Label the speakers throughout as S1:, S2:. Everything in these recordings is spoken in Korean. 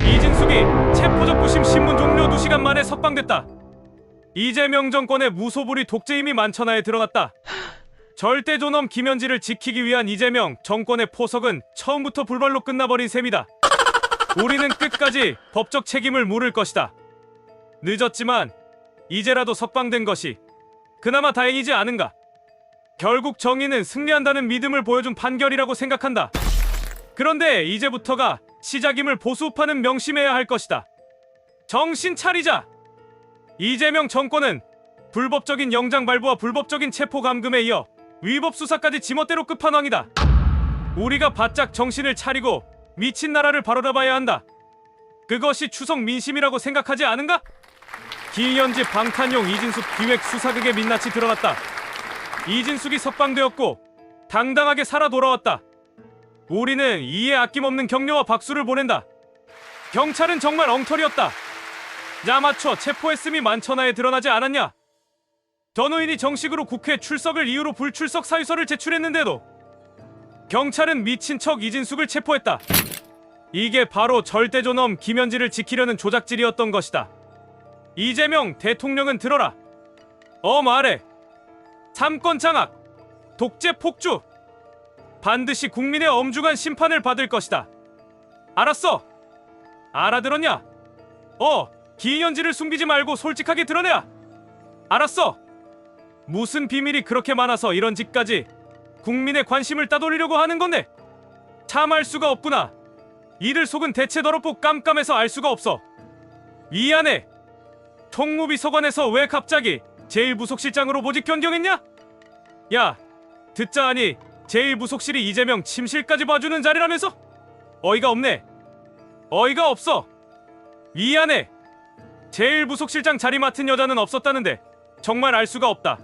S1: 이진숙이 체포적부심 신문 종료 2시간 만에 석방됐다. 이재명 정권의 무소불위 독재임이 만천하에 드러났다. 절대 존엄 김현지를 지키기 위한 이재명 정권의 포석은 처음부터 불발로 끝나버린 셈이다. 우리는 끝까지 법적 책임을 물을 것이다. 늦었지만 이제라도 석방된 것이 그나마 다행이지 않은가. 결국 정의는 승리한다는 믿음을 보여준 판결이라고 생각한다. 그런데 이제부터가 시작임을 보수파는 명심해야 할 것이다. 정신 차리자. 이재명 정권은 불법적인 영장 발부와 불법적인 체포 감금에 이어 위법 수사까지 지멋대로 끝판왕이다. 우리가 바짝 정신을 차리고 미친 나라를 바로잡아야 한다. 그것이 추석 민심이라고 생각하지 않은가? 김현지 방탄용 이진숙 기획 수사극의 민낯이 드러났다. 이진숙이 석방되었고 당당하게 살아 돌아왔다. 우리는 이에 아낌없는 격려와 박수를 보낸다. 경찰은 정말 엉터리였다. 야마춰 체포했음이 만천하에 드러나지 않았냐? 전우인이 정식으로 국회 출석을 이유로 불출석 사유서를 제출했는데도 경찰은 미친 척 이진숙을 체포했다. 이게 바로 절대존엄 김현지를 지키려는 조작질이었던 것이다. 이재명 대통령은 들어라. 어 말해. 삼권 장악, 독재 폭주, 반드시 국민의 엄중한 심판을 받을 것이다. 알았어. 알아들었냐? 어, 기현지를 숨기지 말고 솔직하게 드러내야. 알았어. 무슨 비밀이 그렇게 많아서 이런 짓까지 국민의 관심을 따돌리려고 하는 건데? 참알 수가 없구나. 이를 속은 대체 더럽고 깜깜해서 알 수가 없어. 미안해. 총무비서관에서 왜 갑자기 제1부속실장으로 모집 변경했냐? 야, 듣자 하니 제1부속실이 이재명 침실까지 봐주는 자리라면서? 어이가 없네. 어이가 없어. 미안해. 제1부속실장 자리 맡은 여자는 없었다는데 정말 알 수가 없다.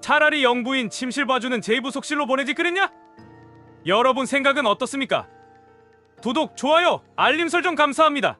S1: 차라리 영부인 침실 봐주는 제2부속실로 보내지 그랬냐? 여러분 생각은 어떻습니까? 구독, 좋아요, 알림 설정 감사합니다.